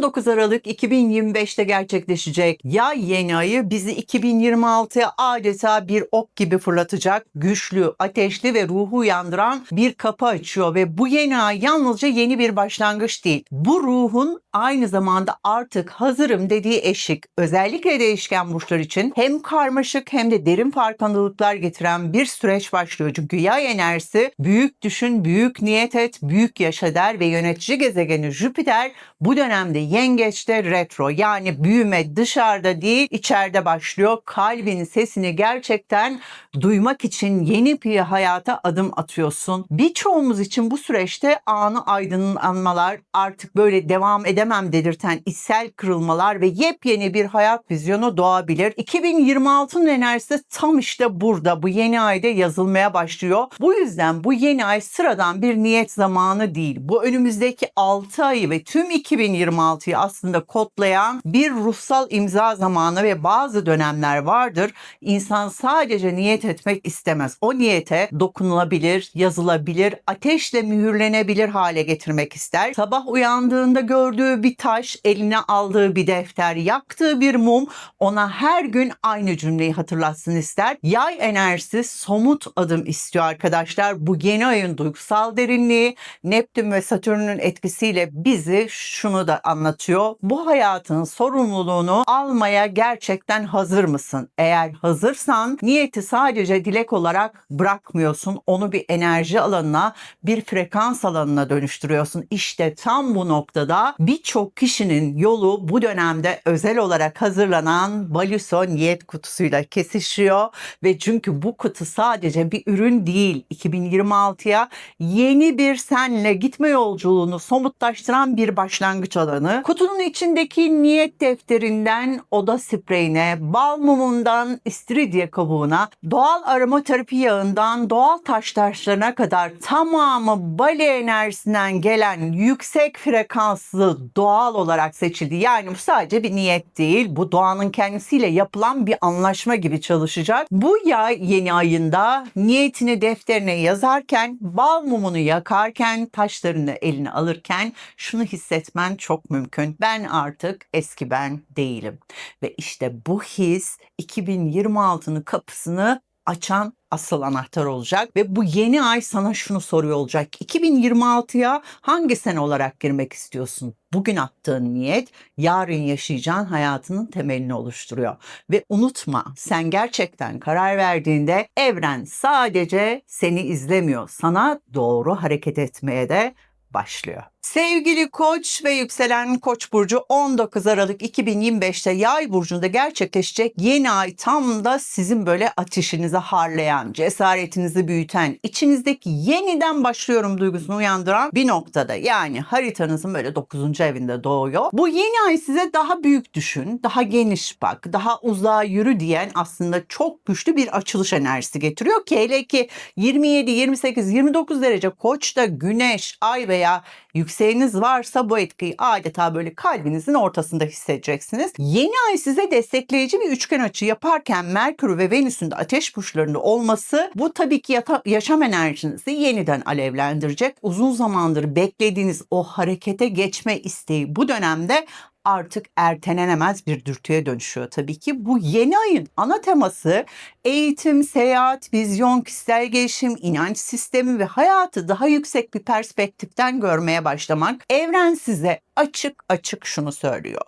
19 Aralık 2025'te gerçekleşecek yay yeni ayı bizi 2026'ya adeta bir ok gibi fırlatacak, güçlü, ateşli ve ruhu uyandıran bir kapı açıyor ve bu yeni ay yalnızca yeni bir başlangıç değil. Bu ruhun aynı zamanda artık hazırım dediği eşik. Özellikle değişken burçlar için hem karmaşık hem de derin farkındalıklar getiren bir süreç başlıyor. Çünkü yay enerjisi büyük düşün, büyük niyet et, büyük yaşa der ve yönetici gezegeni Jüpiter bu dönemde yengeçte retro yani büyüme dışarıda değil içeride başlıyor. Kalbin sesini gerçekten duymak için yeni bir hayata adım atıyorsun. Birçoğumuz için bu süreçte anı aydınlanmalar artık böyle devam edemem dedirten içsel kırılmalar ve yepyeni bir hayat vizyonu doğabilir. 2026'nın enerjisi tam işte burada bu yeni ayda yazılmaya başlıyor. Bu yüzden bu yeni ay sıradan bir niyet zamanı değil. Bu önümüzdeki 6 ayı ve tüm 2026'yı aslında kodlayan bir ruhsal imza zamanı ve bazı dönemler vardır. İnsan sadece niyet etmek istemez. O niyete dokunulabilir, yazılabilir, ateşle mühürlenebilir hale getirmek ister. Sabah uyandığında gördüğü bir taş, eline aldığı bir defter, yaktığı bir mum ona her gün aynı cümleyi hatırlatsın ister. Yay enerjisi somut adım istiyor arkadaşlar. Bu yeni ayın duygusal derinliği Neptün ve Satürn'ün etkisiyle bizi şunu da anlatıyor. Bu hayatın sorumluluğunu almaya gerçekten hazır mısın? Eğer hazırsan niyeti sadece dilek olarak bırakmıyorsun. Onu bir enerji alanına, bir frekans alanına dönüştürüyorsun. İşte tam bu noktada birçok kişinin yolu bu dönemde özel olarak hazırlanan Baluso niyet kutusuyla kesişiyor ve çünkü bu kutu sadece bir ürün değil. 2026'ya yeni bir senle gitme yolculuğunu somutlaştıran bir başlangıç alanı. Kutunun içindeki niyet defterinden oda spreyine, bal mumundan istiridye kabuğuna, doğal aromaterapi yağından doğal taş taşlarına kadar tamamı bale enerjisinden gelen yüksek frekanslı doğal olarak seçildi. Yani bu sadece bir niyet değil. Bu doğanın kendisiyle yapılan bir anlaşma gibi çalışacak. Bu yay yeni ayında niyetini defterine yazarken, bal mumunu yakarken, taşlarını eline alırken şunu hissetmen çok mümkün. Ben artık eski ben değilim. Ve işte bu his 2026'nın kapısını açan asıl anahtar olacak ve bu yeni ay sana şunu soruyor olacak. 2026'ya hangi sene olarak girmek istiyorsun? Bugün attığın niyet yarın yaşayacağın hayatının temelini oluşturuyor. Ve unutma sen gerçekten karar verdiğinde evren sadece seni izlemiyor. Sana doğru hareket etmeye de başlıyor. Sevgili Koç ve yükselen Koç burcu 19 Aralık 2025'te Yay burcunda gerçekleşecek yeni ay tam da sizin böyle ateşinizi harlayan, cesaretinizi büyüten, içinizdeki yeniden başlıyorum duygusunu uyandıran bir noktada. Yani haritanızın böyle 9. evinde doğuyor. Bu yeni ay size daha büyük düşün, daha geniş bak, daha uzağa yürü diyen aslında çok güçlü bir açılış enerjisi getiriyor ki hele ki 27, 28, 29 derece Koç'ta Güneş, Ay veya yükseğiniz varsa bu etkiyi adeta böyle kalbinizin ortasında hissedeceksiniz. Yeni ay size destekleyici bir üçgen açı yaparken Merkür ve Venüs'ün de ateş burçlarında olması bu tabii ki yata- yaşam enerjinizi yeniden alevlendirecek. Uzun zamandır beklediğiniz o harekete geçme isteği bu dönemde artık ertelenemez bir dürtüye dönüşüyor tabii ki. Bu yeni ayın ana teması eğitim, seyahat, vizyon, kişisel gelişim, inanç sistemi ve hayatı daha yüksek bir perspektiften görmeye başlamak. Evren size açık açık şunu söylüyor.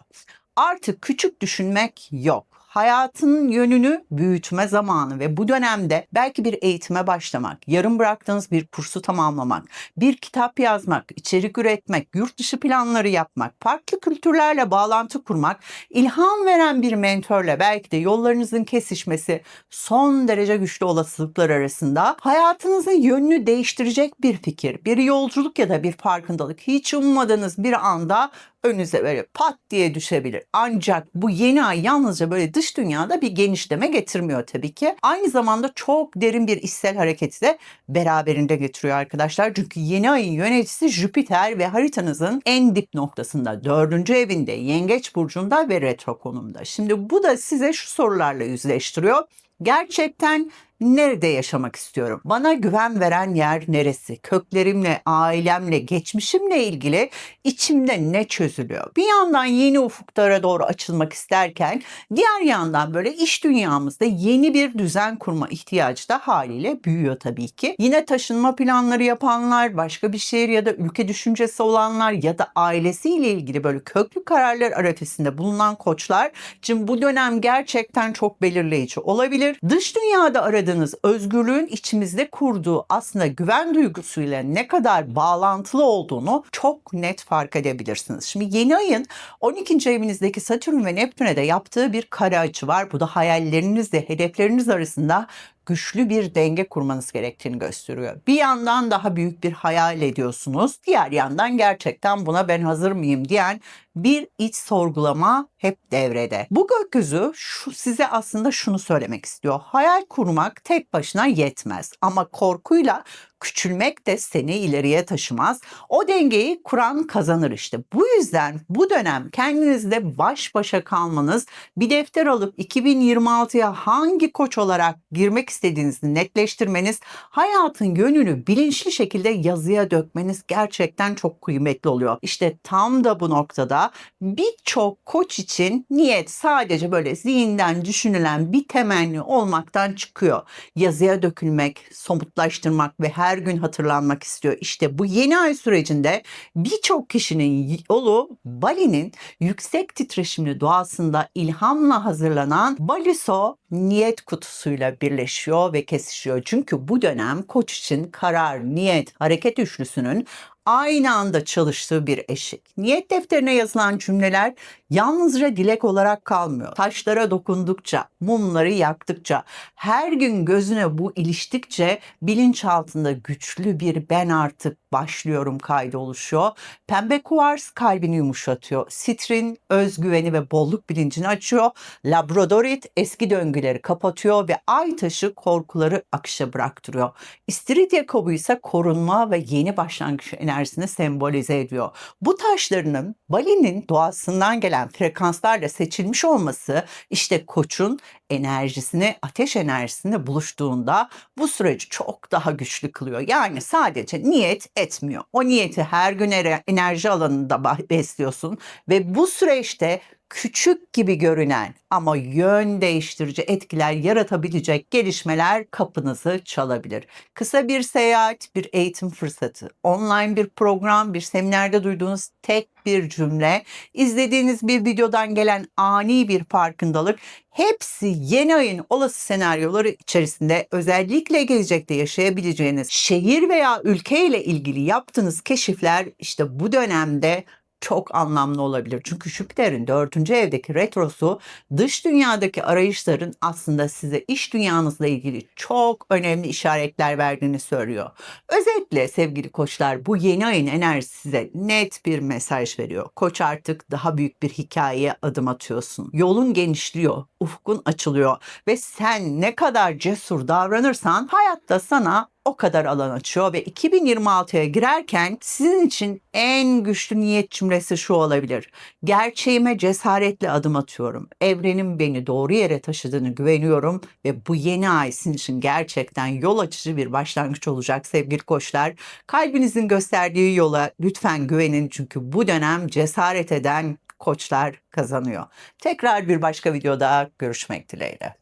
Artık küçük düşünmek yok hayatının yönünü büyütme zamanı ve bu dönemde belki bir eğitime başlamak, yarım bıraktığınız bir kursu tamamlamak, bir kitap yazmak, içerik üretmek, yurt dışı planları yapmak, farklı kültürlerle bağlantı kurmak, ilham veren bir mentörle belki de yollarınızın kesişmesi son derece güçlü olasılıklar arasında hayatınızın yönünü değiştirecek bir fikir, bir yolculuk ya da bir farkındalık hiç ummadığınız bir anda önünüze böyle pat diye düşebilir. Ancak bu yeni ay yalnızca böyle dış dünyada bir genişleme getirmiyor tabii ki. Aynı zamanda çok derin bir içsel hareketi de beraberinde getiriyor arkadaşlar. Çünkü yeni ayın yöneticisi Jüpiter ve haritanızın en dip noktasında dördüncü evinde Yengeç burcunda ve retro konumda. Şimdi bu da size şu sorularla yüzleştiriyor. Gerçekten Nerede yaşamak istiyorum? Bana güven veren yer neresi? Köklerimle, ailemle, geçmişimle ilgili içimde ne çözülüyor? Bir yandan yeni ufuklara doğru açılmak isterken diğer yandan böyle iş dünyamızda yeni bir düzen kurma ihtiyacı da haliyle büyüyor tabii ki. Yine taşınma planları yapanlar, başka bir şehir ya da ülke düşüncesi olanlar ya da ailesiyle ilgili böyle köklü kararlar arifesinde bulunan koçlar için bu dönem gerçekten çok belirleyici olabilir. Dış dünyada aradığınız özgürlüğün içimizde kurduğu aslında güven duygusuyla ne kadar bağlantılı olduğunu çok net fark edebilirsiniz. Şimdi yeni ayın 12. evinizdeki Satürn ve Neptün'e de yaptığı bir kare açı var. Bu da hayallerinizle hedefleriniz arasında güçlü bir denge kurmanız gerektiğini gösteriyor. Bir yandan daha büyük bir hayal ediyorsunuz. Diğer yandan gerçekten buna ben hazır mıyım diyen bir iç sorgulama hep devrede. Bu gökyüzü şu size aslında şunu söylemek istiyor. Hayal kurmak tek başına yetmez ama korkuyla küçülmek de seni ileriye taşımaz. O dengeyi kuran kazanır işte. Bu yüzden bu dönem kendinizle baş başa kalmanız, bir defter alıp 2026'ya hangi koç olarak girmek istediğinizi netleştirmeniz, hayatın yönünü bilinçli şekilde yazıya dökmeniz gerçekten çok kıymetli oluyor. İşte tam da bu noktada birçok koç için niyet sadece böyle zihinden düşünülen bir temenni olmaktan çıkıyor. Yazıya dökülmek, somutlaştırmak ve her gün hatırlanmak istiyor. İşte bu yeni ay sürecinde birçok kişinin yolu Bali'nin yüksek titreşimli doğasında ilhamla hazırlanan Baliso niyet kutusuyla birleşiyor ve kesişiyor. Çünkü bu dönem koç için karar, niyet, hareket üçlüsünün aynı anda çalıştığı bir eşik. Niyet defterine yazılan cümleler yalnızca dilek olarak kalmıyor. Taşlara dokundukça, mumları yaktıkça, her gün gözüne bu iliştikçe bilinçaltında güçlü bir ben artık başlıyorum kaydı oluşuyor. Pembe kuvars kalbini yumuşatıyor. Sitrin özgüveni ve bolluk bilincini açıyor. Labradorit eski döngüleri kapatıyor ve ay taşı korkuları akışa bıraktırıyor. İstiridye kabuğu ise korunma ve yeni başlangıç enerjisini sembolize ediyor. Bu taşlarının Bali'nin doğasından gelen frekanslarla seçilmiş olması işte koçun enerjisini, ateş enerjisini buluştuğunda bu süreci çok daha güçlü kılıyor. Yani sadece niyet etmiyor. O niyeti her gün enerji alanında besliyorsun ve bu süreçte küçük gibi görünen ama yön değiştirici etkiler yaratabilecek gelişmeler kapınızı çalabilir. Kısa bir seyahat, bir eğitim fırsatı, online bir program, bir seminerde duyduğunuz tek bir cümle, izlediğiniz bir videodan gelen ani bir farkındalık hepsi yeni ayın olası senaryoları içerisinde özellikle gelecekte yaşayabileceğiniz şehir veya ülke ile ilgili yaptığınız keşifler işte bu dönemde çok anlamlı olabilir. Çünkü Jüpiter'in dördüncü evdeki retrosu dış dünyadaki arayışların aslında size iş dünyanızla ilgili çok önemli işaretler verdiğini söylüyor. Özetle sevgili koçlar bu yeni ayın enerjisi size net bir mesaj veriyor. Koç artık daha büyük bir hikayeye adım atıyorsun. Yolun genişliyor, ufkun açılıyor ve sen ne kadar cesur davranırsan hayatta sana o kadar alan açıyor ve 2026'ya girerken sizin için en güçlü niyet cümlesi şu olabilir. Gerçeğime cesaretle adım atıyorum. Evrenin beni doğru yere taşıdığını güveniyorum ve bu yeni ay sizin için gerçekten yol açıcı bir başlangıç olacak sevgili koçlar. Kalbinizin gösterdiği yola lütfen güvenin çünkü bu dönem cesaret eden koçlar kazanıyor. Tekrar bir başka videoda görüşmek dileğiyle.